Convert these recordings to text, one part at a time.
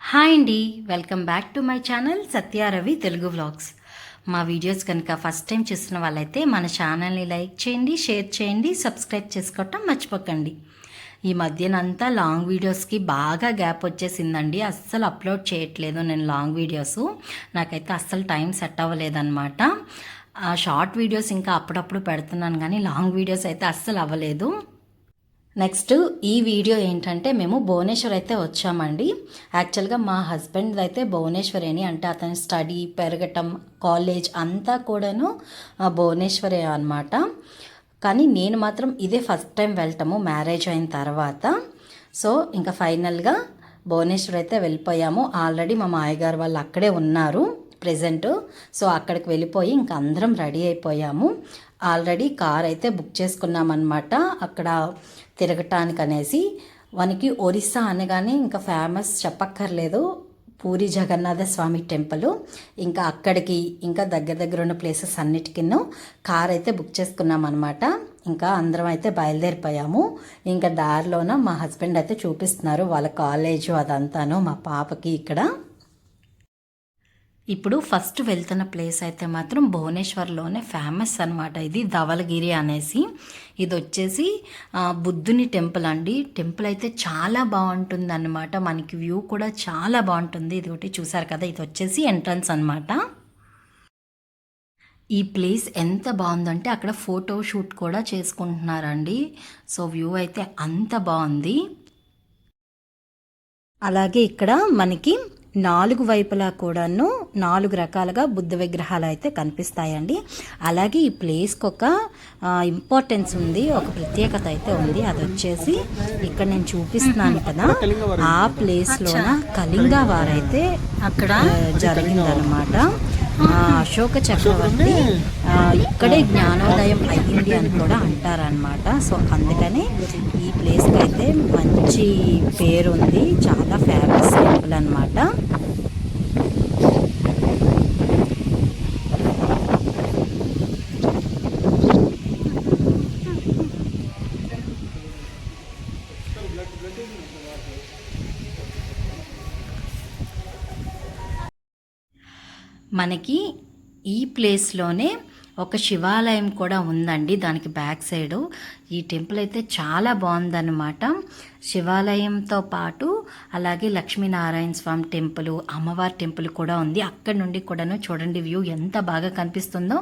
Hi అండి. Welcome back to my channel Satyaravi Telugu vlogs. మా videos కనుక first time చూస్తున్న వాళ్ళైతే మన ఛానల్ని లైక్ చేయండి షేర్ చేయండి సబ్స్క్రైబ్ చేసుకోవటం మర్చిపోకండి. ఈ మధ్యనంతా లాంగ్ వీడియోస్కి బాగా గ్యాప్ వచ్చేసిందండి. అస్సలు అప్లోడ్ చేయట్లేదు నేను లాంగ్ వీడియోస్. నాకైతే అస్సలు టైం సెట్ అవ్వలేదన్నమాట. షార్ట్ వీడియోస్ ఇంకా అప్పుడప్పుడు పెడుతున్నాను కానీ లాంగ్ వీడియోస్ అయితే అస్సలు అవ్వలేదు. నెక్స్ట్ ఈ వీడియో ఏంటంటే మేము భువనేశ్వర్ అయితే వచ్చామండి యాక్చువల్గా మా హస్బెండ్ అయితే భువనేశ్వరేని అంటే అతని స్టడీ పెరగటం కాలేజ్ అంతా కూడాను భువనేశ్వరే అనమాట కానీ నేను మాత్రం ఇదే ఫస్ట్ టైం వెళ్ళటము మ్యారేజ్ అయిన తర్వాత. సో ఇంకా ఫైనల్గా భువనేశ్వర్ అయితే వెళ్ళిపోయాము. ఆల్రెడీ మా మాయగారు వాళ్ళు అక్కడే ఉన్నారు ప్రజెంట్. సో అక్కడికి వెళ్ళిపోయి ఇంకా అందరం రెడీ అయిపోయాము. ఆల్రెడీ కార్ అయితే బుక్ చేసుకున్నామన్నమాట. అక్కడ తిరగటానికి అనేసి మనకి ఒరిస్సా అనగానే ఇంకా ఫేమస్ చెప్పక్కర్లేదు. పూరి జగన్నాథ స్వామి టెంపుల్. ఇంకా అక్కడికి ఇంకా దగ్గర దగ్గర ఉన్న ప్లేసెస్ అన్నిటికిన్నో కార్ అయితే బుక్ చేసుకున్నాం అనమాట ఇంకా అందరం అయితే బయలుదేరిపోయాము. ఇంకా దారిలోన మా హస్బెండ్ అయితే చూపిస్తున్నారు వాళ్ళ కాలేజు అదంతాను మా పాపకి ఇక్కడ. ఇప్పుడు ఫస్ట్ వెళ్తున్న ప్లేస్ అయితే మాత్రం భువనేశ్వర్లోనే ఫేమస్ అనమాట ఇది ధవలగిరి అనేసి. ఇది వచ్చేసి బుద్ధుని టెంపుల్ అండి. టెంపుల్ అయితే చాలా బాగుంటుంది అనమాట మనకి వ్యూ కూడా చాలా బాగుంటుంది. ఇది ఒకటి చూసారు కదా ఇది వచ్చేసి ఎంట్రన్స్ అనమాట ఈ ప్లేస్ ఎంత బాగుందంటే అక్కడ ఫోటో షూట్ కూడా చేసుకుంటున్నారండి. సో వ్యూ అయితే అంత బాగుంది. అలాగే ఇక్కడ మనకి నాలుగు వైపులా కూడాను నాలుగు రకాలుగా బుద్ధ విగ్రహాలు అయితే కనిపిస్తాయండి. అలాగే ఈ ప్లేస్కి ఒక ఇంపార్టెన్స్ ఉంది ఒక ప్రత్యేకత అయితే ఉంది. అది వచ్చేసి ఇక్కడ నేను చూపిస్తున్నాను కదా ఆ ప్లేస్లోన కళింగ వారైతే అక్కడ జరిగిందనమాట అశోక చక్రవర్తి ఇక్కడే జ్ఞానోదయం అయ్యింది అని కూడా అంటారనమాట సో అందుకని ఈ ప్లేస్కి అయితే మంచి పేరు ఉంది చాలా ఫేమస్ టెంపుల్ అనమాట మనకి ఈ ప్లేస్లోనే ఒక శివాలయం కూడా ఉందండి దానికి బ్యాక్ సైడ్. ఈ టెంపుల్ అయితే చాలా బాగుందన్నమాట. శివాలయంతో పాటు అలాగే లక్ష్మీనారాయణ స్వామి టెంపుల్ అమ్మవారి టెంపుల్ కూడా ఉంది. అక్కడ నుండి కూడాను చూడండి వ్యూ ఎంత బాగా కనిపిస్తుందో.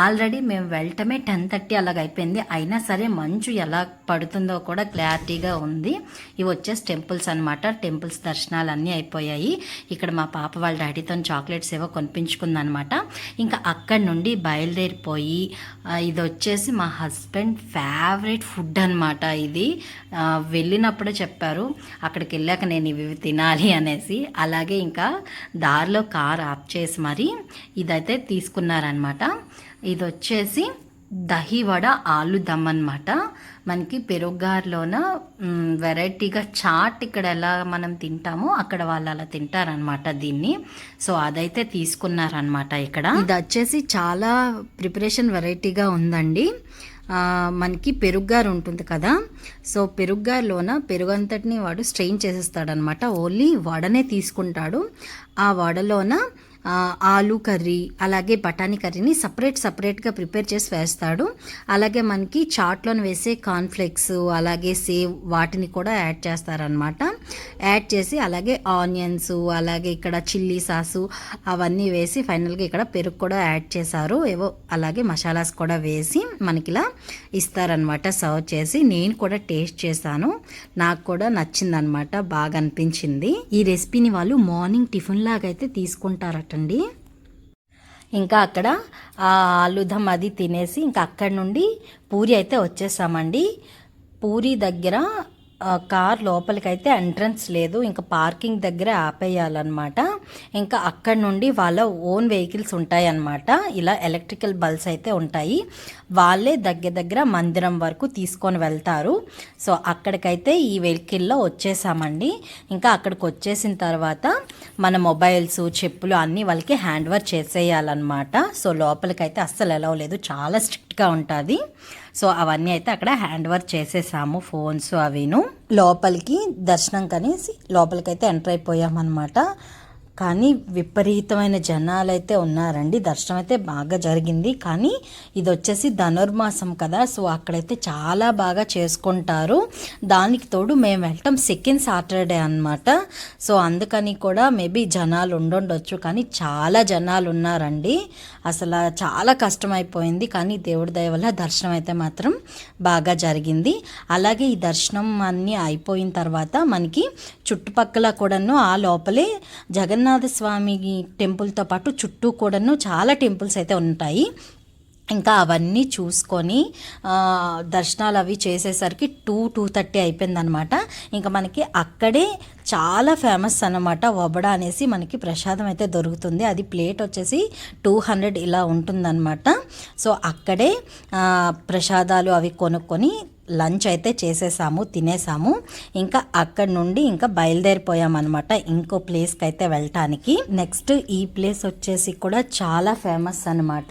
ఆల్రెడీ మేము వెళ్ళటమే టెన్ థర్టీ అలాగ అయిపోయింది. అయినా సరే మంచు ఎలా పడుతుందో కూడా క్లారిటీగా ఉంది. ఇవి వచ్చేసి టెంపుల్స్ అనమాట టెంపుల్స్ దర్శనాలు అన్నీ అయిపోయాయి. ఇక్కడ మా పాప వాళ్ళ డాడీతో చాక్లెట్స్ ఏవో కొనిపించుకుందనమాట ఇంకా అక్కడి నుండి బయలుదేరిపోయి ఇది వచ్చేసి మా హస్బెండ్ ఫేవరెట్ ఫుడ్ అనమాట ఇది. వెళ్ళినప్పుడే చెప్పారు. అక్కడికి వెళ్ళాక నేను ఇవి తినాలి అనేసి అలాగే ఇంకా దారిలో కార్ ఆఫ్ చేసి మరి ఇదైతే తీసుకున్నారనమాట ఇది వచ్చేసి దహివడ ఆలు దమ్ అనమాట మనకి పెరుగారులోన వెరైటీగా చాట్ ఇక్కడ ఎలా మనం తింటామో అక్కడ వాళ్ళు అలా తింటారనమాట దీన్ని. సో అదైతే తీసుకున్నారనమాట ఇక్కడ. ఇది వచ్చేసి చాలా ప్రిపరేషన్ వెరైటీగా ఉందండి. మనకి పెరుగ్గారు ఉంటుంది కదా. సో పెరుగ్గారులోన పెరుగు అంతటిని వాడు స్ట్రెయిన్ చేసేస్తాడనమాట. ఓన్లీ వడనే తీసుకుంటాడు. ఆ వడలోన ఆలు కర్రీ అలాగే బఠానీ కర్రీని సపరేట్ సపరేట్గా ప్రిపేర్ చేసి వేస్తాడు. అలాగే మనకి చాట్లోని వేసే కార్న్ఫ్లెక్స్ అలాగే సేవ్ వాటిని కూడా యాడ్ చేస్తారనమాట. యాడ్ చేసి అలాగే ఆనియన్స్ అలాగే ఇక్కడ చిల్లీ సాసు అవన్నీ వేసి ఫైనల్గా ఇక్కడ పెరుగు కూడా యాడ్ చేశారు. ఏవో అలాగే మసాలాస్ కూడా వేసి మనకి ఇలా ఇస్తారనమాట సర్వ్ చేసి. నేను కూడా టేస్ట్ చేశాను. నాకు కూడా నచ్చిందనమాట బాగా అనిపించింది. ఈ రెసిపీని వాళ్ళు మార్నింగ్ టిఫిన్ లాగా అయితే తీసుకుంటారటండి. ఇంకా అక్కడ ఆలుదమ్ ఆలుదం అది తినేసి ఇంకా అక్కడ నుండి పూరి అయితే వచ్చేసామండి. పూరి దగ్గర కార్ లోపలికైతే ఎంట్రన్స్ లేదు. ఇంకా పార్కింగ్ దగ్గర ఆపేయాలన్నమాట. ఇంకా అక్కడ నుండి వాళ్ళ ఓన్ వెహికల్స్ ఉంటాయన్నమాట. ఇలా ఎలక్ట్రికల్ బల్స్ అయితే ఉంటాయి. వాళ్ళే దగ్గర దగ్గర మందిరం వరకు తీసుకొని వెళ్తారు. సో అక్కడికైతే ఈ వెహికల్లో వచ్చేసామండి. ఇంకా అక్కడికి వచ్చేసిన తర్వాత మన మొబైల్స్ చెప్పులు అన్నీ వాళ్ళకి హ్యాండ్ ఓవర్ చేసేయాలన్నమాట. సో లోపలికైతే అస్సలు ఎలా లేదు. చాలా స్ట్రిక్ట్గా ఉంటుంది. సో అవన్నీ అయితే అక్కడ హ్యాండ్ ఓవర్ చేసేసాము. ఫోన్స్ అవిను. లోపలికి దర్శనం కనేసి లోపలికైతే ఎంటర్ అయిపోయామన్నమాట. కానీ విపరీతమైన జనాలు అయితే ఉన్నారండి. దర్శనం అయితే బాగా జరిగింది. కానీ ఇది వచ్చేసి ధనుర్మాసం కదా సో అక్కడైతే చాలా బాగా చేసుకుంటారు. దానికి తోడు మేము వెళ్ళటం సెకండ్ సాటర్డే అనమాట సో అందుకని కూడా మేబీ జనాలు ఉండుండొచ్చు. కానీ చాలా జనాలు ఉన్నారండి అసలు చాలా కష్టమైపోయింది కానీ దేవుడి దయ వల్ల దర్శనం అయితే మాత్రం బాగా జరిగింది. అలాగే ఈ దర్శనం అన్నీ అయిపోయిన తర్వాత మనకి చుట్టుపక్కల కూడాను ఆ లోపలే జగన్నాథ స్వామి టెంపుల్తో పాటు చుట్టూ కూడాను చాలా టెంపుల్స్ అయితే ఉంటాయి. ఇంకా అవన్నీ చూసుకొని దర్శనాలు అవి చేసేసరికి టూ టూ థర్టీ అయిపోయిందనమాట. ఇంకా మనకి అక్కడే చాలా ఫేమస్ అనమాట వబడ అనేసి మనకి ప్రసాదం అయితే దొరుకుతుంది. అది ప్లేట్ వచ్చేసి టూ హండ్రెడ్ ఇలా ఉంటుందన్నమాట. సో అక్కడే ప్రసాదాలు అవి కొనుక్కొని లంచ్ అయితే చేసేసాము తినేసాము. ఇంకా అక్కడ నుండి ఇంకా బయలుదేరిపోయాం అనమాట ఇంకో ప్లేస్కి అయితే వెళ్ళటానికి. నెక్స్ట్ ఈ ప్లేస్ వచ్చేసి కూడా చాలా ఫేమస్ అనమాట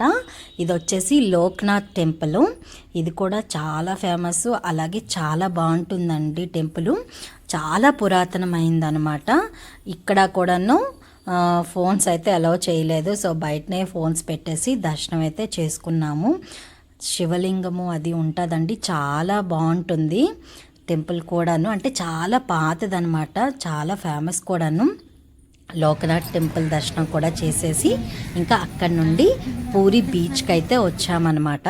ఇది వచ్చేసి లోక్నాథ్ టెంపుల్. ఇది కూడా చాలా ఫేమస్ అలాగే చాలా బాగుంటుందండి టెంపుల్. చాలా పురాతనమైందనమాట ఇక్కడ కూడాను ఫోన్స్ అయితే అలౌ చేయలేదు. సో బయటనే ఫోన్స్ పెట్టేసి దర్శనం అయితే చేసుకున్నాము. శివలింగము అది ఉంటుందండి. చాలా బాగుంటుంది. టెంపుల్ కూడాను. అంటే చాలా పాతదనమాట చాలా ఫేమస్ కూడాను. లోకనాథ్ టెంపుల్ దర్శనం కూడా చేసేసి ఇంకా అక్కడి నుండి పూరి బీచ్కి అయితే వచ్చామన్నమాట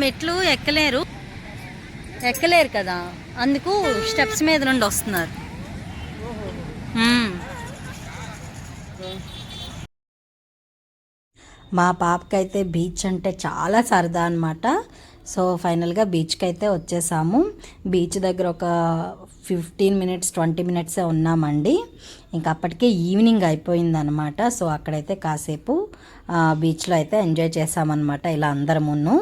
మెట్లు ఎక్కలేరు. ఎక్కలేరు కదా. అందుకు స్టెప్స్ మీద నుండి వస్తున్నారు. మా పాపకైతే బీచ్ అంటే చాలా సరదా అనమాట సో ఫైనల్గా బీచ్కి అయితే వచ్చేసాము. బీచ్ దగ్గర ఒక ఫిఫ్టీన్ మినిట్స్ ట్వంటీ మినిట్సే ఉన్నామండి. ఇంకా అప్పటికే ఈవినింగ్ అయిపోయిందనమాట సో అక్కడైతే కాసేపు బీచ్లో అయితే ఎంజాయ్ చేసామన్నమాట ఇలా అందరమును.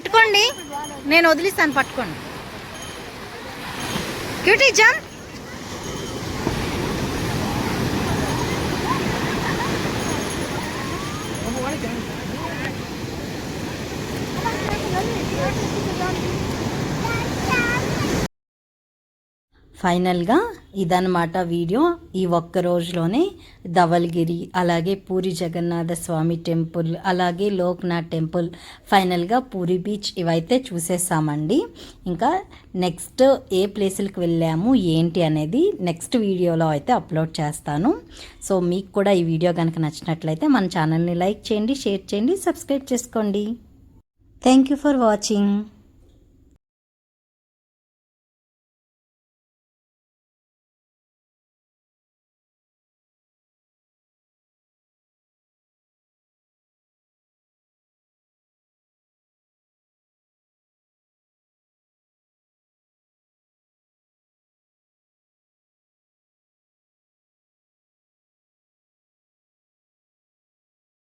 పట్టుకోండి. నేను వదిలిస్తాను పట్టుకోండి. క్యూటీ జంప్ ఫైనల్గా ఇదన్నమాట వీడియో. ఈ ఒక్క రోజులోనే ధవల్గిరి అలాగే పూరి జగన్నాథ స్వామి టెంపుల్ అలాగే లోక్నాథ్ టెంపుల్ ఫైనల్గా పూరి బీచ్ ఇవైతే చూసేసామండి. ఇంకా నెక్స్ట్ ఏ ప్లేసులకు వెళ్ళాము ఏంటి అనేది నెక్స్ట్ వీడియోలో అయితే అప్లోడ్ చేస్తాను. సో మీకు కూడా ఈ వీడియో కనుక నచ్చినట్లయితే మన ఛానల్ని లైక్ చేయండి షేర్ చేయండి సబ్స్క్రైబ్ చేసుకోండి. Thank you for watching.